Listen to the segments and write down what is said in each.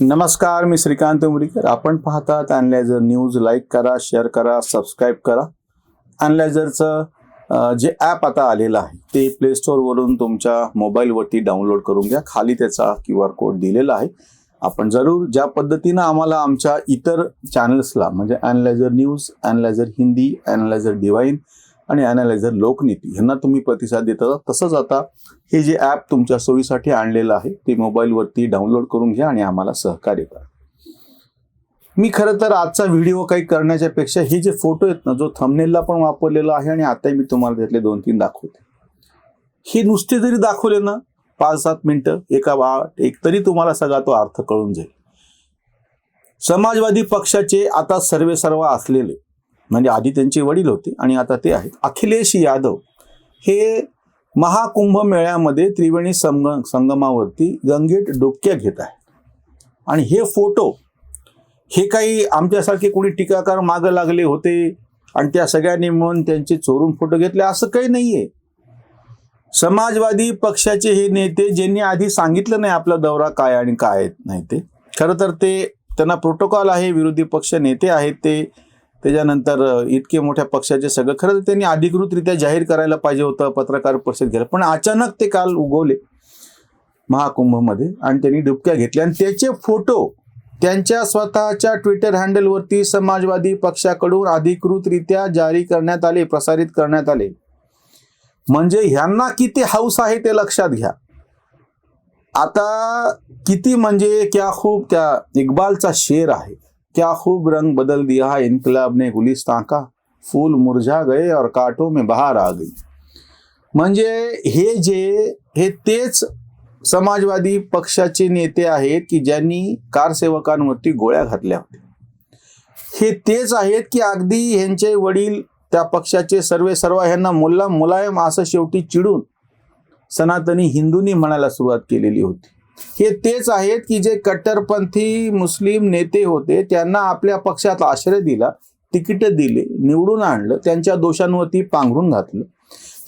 नमस्कार मी श्रीकांत उमरीकर. आपण पाहतात अनलायझर न्यूज लाईक करा शेअर करा सबस्क्राईब करा. अनलायझरचं जे ॲप आता आलेलं आहे ते प्ले स्टोअरवरून तुमच्या मोबाईलवरती डाउनलोड करून घ्या. खाली त्याचा क्यू आर कोड दिलेला आहे. आपण जरूर ज्या पद्धतीनं आम्हाला आमच्या इतर चॅनल्सला म्हणजे analyser news analyser Hindi analyser divine आणि अनालायझर लोकनीती यांना तुम्ही प्रतिसाद देता तसंच आता हे जे ॲप तुमच्या सोयीसाठी आणलेलं आहे ते मोबाईलवरती डाउनलोड करून घ्या आणि आम्हाला सहकार्य करा. मी खरं तर आजचा व्हिडिओ काही करण्याच्या पेक्षा हे जे फोटो आहेत ना जो थंबनेलला पण वापरलेला आहे आणि आताही मी तुम्हाला त्यातले दोन तीन दाखवते. हे नुसते जरी दाखवले ना पाच सात मिनिटं एका बा एक तरी तुम्हाला सगळा तो अर्थ कळून जाईल. समाजवादी पक्षाचे आता सर्वे सर्व असलेले म्हणजे आधी त्यांचे वडील होते आणि आता ते आहेत. अखिलेश यादव हे महाकुंभ मेळ्यामध्ये त्रिवेणी संग संगमावरती गंगेट डोक्या घेत आहे. आणि हे फोटो हे काही आमच्यासारखे कोणी टीकाकार मागं लागले होते आणि त्या सगळ्यांनी म्हणून त्यांचे चोरून फोटो घेतले असं काही नाही आहे समाजवादी पक्षाचे हे नेते ज्यांनी आधी सांगितलं नाही आपला दौरा काय आणि काय नाही ते खरं तर ते त्यांना प्रोटोकॉल आहे विरोधी पक्ष नेते आहेत ते त्याच्यानंतर इतके मोठ्या पक्षाचे सगळं खरं तर त्यांनी अधिकृतरित्या जाहीर करायला पाहिजे होतं पत्रकार परिषद घ्यायला. पण अचानक ते काल उगवले महाकुंभमध्ये आणि त्यांनी डुबक्या घेतल्या. आणि त्याचे फोटो त्यांच्या स्वतःच्या ट्विटर हँडलवरती समाजवादी पक्षाकडून अधिकृतरित्या जारी करण्यात आले प्रसारित करण्यात आले. म्हणजे ह्यांना किती हौस आहे ते लक्षात घ्या. आता किती म्हणजे क्या खूप त्या इक्बालचा शेर आहे. क्या खूब रंग बदल दिया है इनकलाब ने गुलिस्तान का। फूल मुरझा गए और कांटों में बहार आ गई। म्हणजे हे जे हे तेच समाजवादी पक्षाचे नेते आहेत की ज्यांनी कारसेवकांवरती गोळ्या घातल्या होत्या. हे तेच आहेत की अगदी ह्यांचे वडील त्या पक्षाचे सर्वे सर्व ह्यांना मुल्ला मुलायम असं शेवटी चिडून सनातनी हिंदूंनी म्हणायला सुरुवात केलेली होती. हे तेच आहेत की जे कट्टरपंथी मुस्लिम नेते होते त्यांना आपल्या पक्षात आश्रय दिला तिकीट दिले निवडून आणलं त्यांच्या दोषांवरती पांघरून घातलं.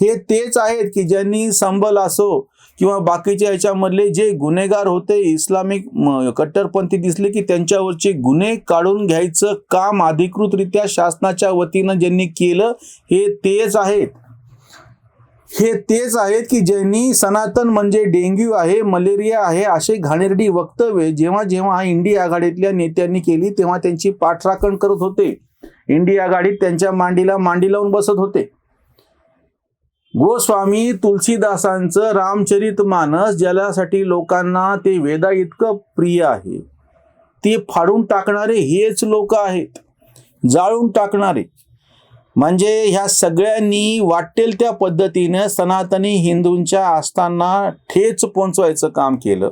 हे तेच आहेत की ज्यांनी संबल असो किंवा बाकीच्या याच्यामधले जे गुन्हेगार होते इस्लामिक कट्टरपंथी दिसले की त्यांच्यावरचे गुन्हे काढून घ्यायचं काम अधिकृतरित्या शासनाच्या वतीनं ज्यांनी केलं हे तेच आहेत. हे तेच आहेत की ज्यांनी सनातन म्हणजे डेंग्यू आहे मलेरिया आहे असे घाणेरडी वक्तव्य जेव्हा जेव्हा इंडिया आघाडीतल्या नेत्यांनी केली तेव्हा त्यांची पाठराखण करत होते. इंडिया आघाडीत त्यांच्या मांडीला मांडी लावून बसत होते. गोस्वामी तुलसीदासांचं रामचरित मानस ज्यासाठी लोकांना ते वेदा इतकं प्रिय आहे. ते फाडून टाकणारे हेच लोक आहेत. जाळून टाकणारे. म्हणजे ह्या सगळ्यांनी वाटेल त्या पद्धतीने सनातनी हिंदूंच्या आस्थांना ठेच पोचवायचं काम केलं.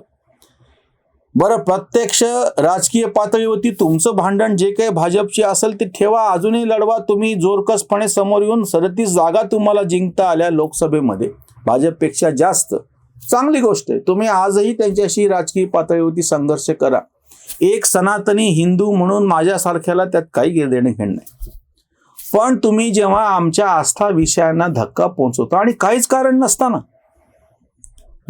बरं प्रत्यक्ष राजकीय पातळीवरती तुमचं भांडण जे काही भाजपची असेल ते ठेवा अजूनही लढवा तुम्ही जोरकसपणे समोर येऊन सदतीस जागा तुम्हाला जिंकता आल्या लोकसभेमध्ये. भाजपपेक्षा जास्त. चांगली गोष्ट आहे. तुम्ही आजही त्यांच्याशी राजकीय पातळीवरती संघर्ष करा. एक सनातनी हिंदू म्हणून माझ्यासारख्याला त्यात काही देणे घेणं नाही. पण तुम्ही जेव्हा आमच्या आस्था विषयांना धक्का पोहोचवता आणि काहीच कारण नसताना.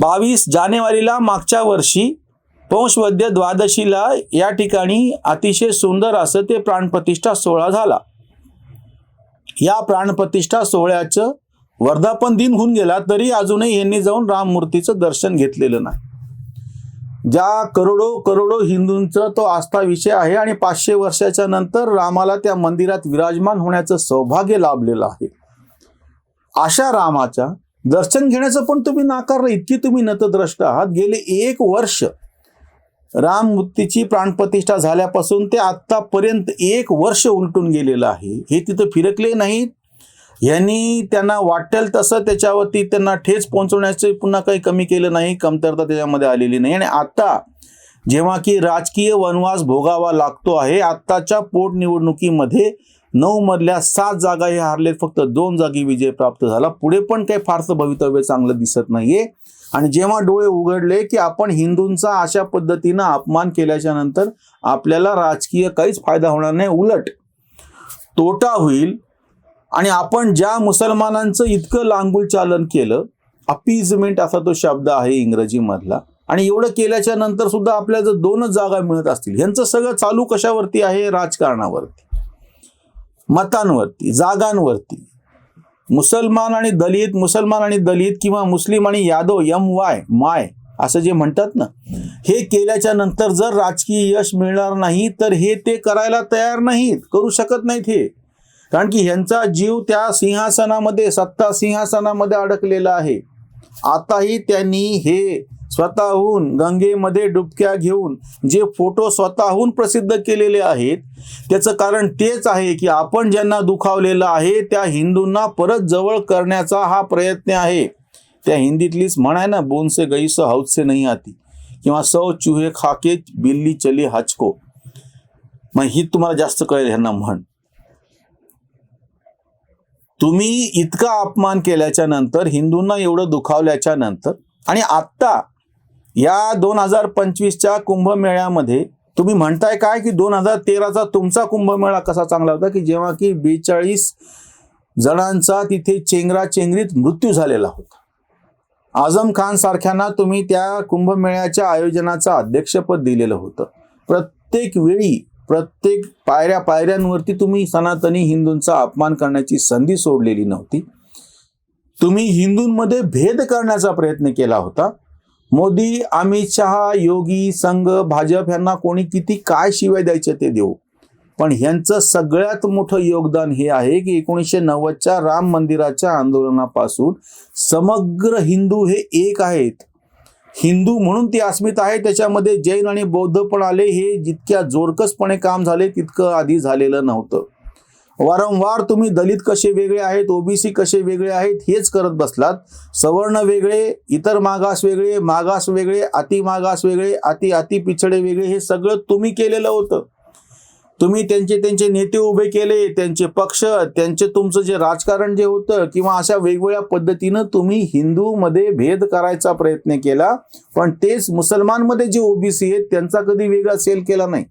बावीस जानेवारीला मागच्या वर्षी पौषवद्य द्वादशीला या ठिकाणी अतिशय सुंदर असं ते प्राणप्रतिष्ठा सोहळा झाला. या प्राणप्रतिष्ठा सोहळ्याचं वर्धापन दिन होऊन गेला तरी अजूनही यांनी जाऊन राममूर्तीचं दर्शन घेतलेलं नाही. ज्या करोडो करोडो हिंदूंचा तो आस्था विषय आहे आणि पाचशे वर्षाच्या नंतर रामाला त्या मंदिरात विराजमान होण्याचं सौभाग्य लाभलेलं आहे. अशा रामाच्या दर्शन घेण्याचं पण तुम्ही नाकारलं इतकी तुम्ही नतद्रष्ट आहात. गेले एक वर्ष राम मूर्तीची प्राणप्रतिष्ठा झाल्यापासून ते आत्तापर्यंत एक वर्ष उलटून गेलेलं आहे. हे तिथं फिरकले नाहीत. यांनी त्यांना वाटेल तसं त्याच्यावरती त्यांना ठेच पोहोचवण्याचे पुन्हा काही कमी केलं नाही कमतरता त्याच्यामध्ये आलेली नाही. आणि आता जेव्हा की राजकीय वनवास भोगावा लागतो आहे आत्ताच्या पोटनिवडणुकीमध्ये नऊ मधल्या सात जागा हे हारलेत फक्त दोन जागी विजय प्राप्त झाला. पुढे पण काही फारसं भवितव्य चांगलं दिसत नाहीये. आणि जेव्हा डोळे उघडले की आपण हिंदूंचा अशा पद्धतीनं अपमान केल्याच्यानंतर आपल्याला राजकीय काहीच फायदा होणार नाही. उलट तोटा होईल आणि आपण ज्या मुसलमानांचं इतकं लांगुल चालन केलं अपीजमेंट असा तो शब्द आहे इंग्रजीमधला. आणि एवढं केल्याच्यानंतर सुद्धा आपल्या जर दोनच जागा मिळत असतील. ह्यांचं सगळं चालू कशावरती आहे? राजकारणावरती. मतांवरती जागांवरती. मुसलमान आणि दलित मुसलमान आणि दलित किंवा मुस्लिम आणि यादव एम वाय माय असं जे म्हणतात ना हे केल्याच्यानंतर जर राजकीय यश मिळणार नाही तर हे ते करायला तयार नाहीत करू शकत नाहीत हे. कारण की ह्यांचा जीव त्या सिंहासनामध्ये सत्ता सिंहासनामध्ये अडकलेला आहे. आताही त्यांनी हे स्वतःहून गंगेमध्ये डुबक्या घेऊन जे फोटो स्वतःहून प्रसिद्ध केलेले आहेत त्याचं कारण तेच आहे की आपण ज्यांना दुखावलेलं आहे त्या हिंदूंना परत जवळ करण्याचा हा प्रयत्न आहे. त्या हिंदीतलीच म्हण आहे ना बोनसे से गई नाही आती. किंवा सौ चूहे खाके बिल्ली चली हचको. मग ही तुम्हाला जास्त कळेल ह्यांना म्हण. तुम्ही इतका अपमान केल्याच्यानंतर हिंदूंना एवढं दुखावल्याच्या नंतर आणि आत्ता या दोन हजार पंचवीसच्या कुंभमेळ्यामध्ये तुम्ही म्हणताय काय की दोन हजार तेराचा तुमचा कुंभमेळा कसा चांगला होता की जेव्हा की बेचाळीस जणांचा तिथे चेंगरा चेंगरीत मृत्यू झालेला होता. आझम खान सारख्यांना तुम्ही त्या कुंभमेळ्याच्या आयोजनाचं अध्यक्षपद दिलेलं होतं. प्रत्येक वेळी प्रत्येक पायऱ्या पायऱ्यांवरती तुम्ही सनातनी हिंदूंचा अपमान करण्याची संधी सोडलेली नव्हती. तुम्ही हिंदूंमध्ये भेद करण्याचा प्रयत्न केला होता. मोदी अमित शहा योगी संघ भाजप यांना कोणी किती काय शिवाय द्यायचे ते देऊ. पण ह्यांचं सगळ्यात मोठं योगदान हे आहे की एकोणीसशे नव्वदच्या राम मंदिराच्या आंदोलनापासून समग्र हिंदू हे एक आहेत. हिंदू म्हणून ती अस्मिता आहे. त्याच्यामध्ये जैन आणि बौद्ध पण आले. हे जितक्या जोरकसपणे काम झाले तितकं आधी झालेलं नव्हतं. वारंवार तुम्ही दलित कसे वेगळे आहेत ओबीसी कसे वेगळे आहेत हेच करत बसलात. सवर्ण वेगळे इतर मागास वेगळे मागास वेगळे अति मागास वेगळे अति अति पिछडे वेगळे हे सगळं तुम्ही केलेलं होतं. तुम्ही त्यांचे त्यांचे नेते उभे केले त्यांचे पक्ष त्यांचे तुमचं जे राजकारण जे होतं किंवा अशा वेगवेगळ्या पद्धतीनं तुम्ही हिंदूमध्ये भेद करायचा प्रयत्न केला पण तेच मुसलमानमध्ये जे ओबीसी आहेत त्यांचा कधी वेगळा सेल केला नाही.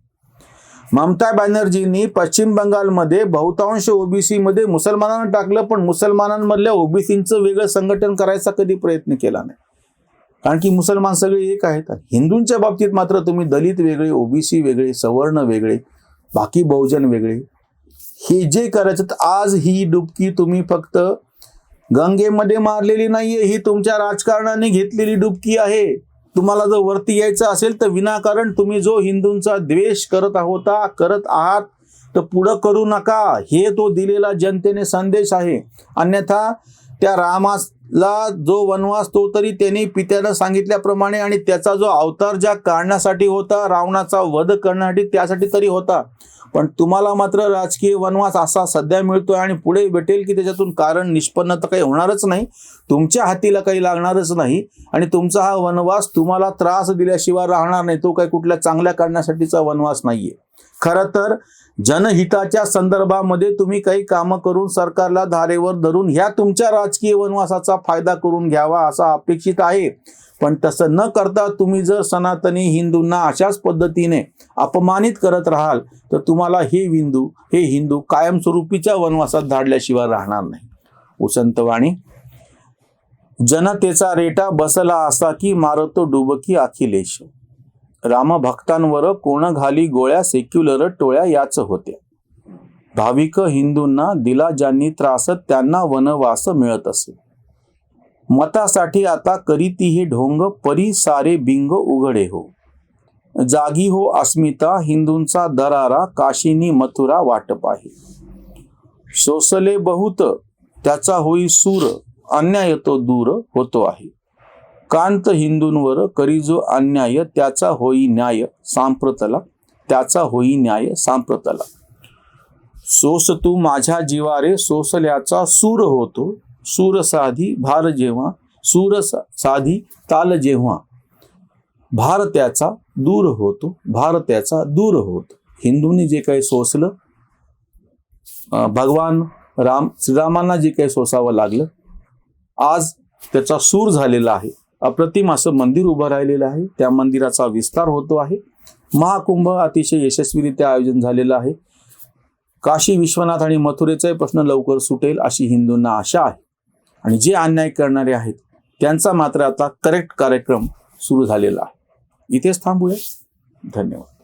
ममता बॅनर्जींनी पश्चिम बंगालमध्ये बहुतांश ओबीसीमध्ये मुसलमानांना टाकलं पण मुसलमानांमधल्या ओबीसींचं वेगळं संघटन करायचा कधी प्रयत्न केला नाही. कारण की मुसलमान सगळे एक आहेत. हिंदूंच्या बाबतीत मात्र तुम्ही दलित वेगळे ओबीसी वेगळे सवर्ण वेगळे बाकी बहुजन वेगळे. हे जे करायचं तर आज ही डुबकी तुम्ही फक्त गंगेमध्ये मारलेली नाहीये ही तुमच्या राजकारणाने घेतलेली डुबकी आहे. तुम्हाला जर वरती यायचं असेल तर विनाकारण तुम्ही जो हिंदूंचा द्वेष करत होता करत आहात तर पुढं करू नका. हे तो दिलेला जनतेने संदेश आहे. अन्यथा त्या रामास ला जो वनवास तो तरी त्यांनी पित्यानं सांगितल्याप्रमाणे आणि त्याचा जो अवतार ज्या काढण्यासाठी होता रावणाचा वध करण्यासाठी त्यासाठी तरी होता. पण तुम्हाला मात्र राजकीय वनवास असा सध्या मिळतोय आणि पुढे भेटेल की त्याच्यातून कारण निष्पन्न तर काही होणारच नाही. तुमच्या हातीला काही लागणारच नाही आणि तुमचा हा वनवास तुम्हाला त्रास दिल्याशिवाय राहणार नाही. तो काही कुठल्या चांगल्या कारणासाठीचा वनवास नाहीये. खरं तर जनहिताच्या संदर्भामध्ये तुम्ही काही कामं करून सरकारला धारेवर धरून ह्या तुमच्या राजकीय वनवासाचा फायदा करून घ्यावा असा अपेक्षित आहे. पण तसं न करता तुम्ही जर सनातनी हिंदूंना अशाच पद्धतीने अपमानित करत राहाल तर तुम्हाला हे हिंदू हे हिंदू कायमस्वरूपीच्या वनवासात धाडल्याशिवाय राहणार नाही. उसंतवाणी जनतेचा रेटा बसला असा की मारतो डुबकी अखिलेश. रामभक्तांवर कोण घाली गोळ्या सेक्युलर टोळ्या याच होत्या. भाविक हिंदूंना दिला ज्यांनी त्रास त्यांना वनवास मिळत असे. मतासाठी आता करीती हे ढोंग परी सारे बिंग उघडे हो. जागी हो अस्मिता हिंदूंचा दरारा काशीनी मथुरा वाटप आहे सोसले बहुत त्याचा होई सूर अन्याय तो दूर होतो आहे. कांत हिंदूंवर करी जो अन्याय त्याचा होई न्याय सांप्रतला त्याचा होई न्याय सांप्रतला. सोस तू माझ्या जीवारे सोसल्याचा सूर होतो. सूर साधी भार जेव्हा सूर सा- साधी ताल जेव्हा. भार त्याचा दूर होतो भार त्याचा दूर होतो. हिंदूंनी जे काही सोसलं भगवान राम श्रीरामांना जे काही सोसावं लागलं आज त्याचा सूर झालेला आहे. अप्रतिम असं मंदिर उभं राहिलेलं आहे. त्या मंदिराचा विस्तार होतो आहे. महाकुंभ अतिशय यशस्वीरित्या आयोजन झालेलं आहे. काशी विश्वनाथ आणि मथुरेचाही प्रश्न लवकर सुटेल अशी हिंदूंना आशा आहे. आणि जे अन्याय करणारे आहेत त्यांचा मात्र आता करेक्ट कार्यक्रम सुरू झालेला आहे. इथेच थांबूया. धन्यवाद.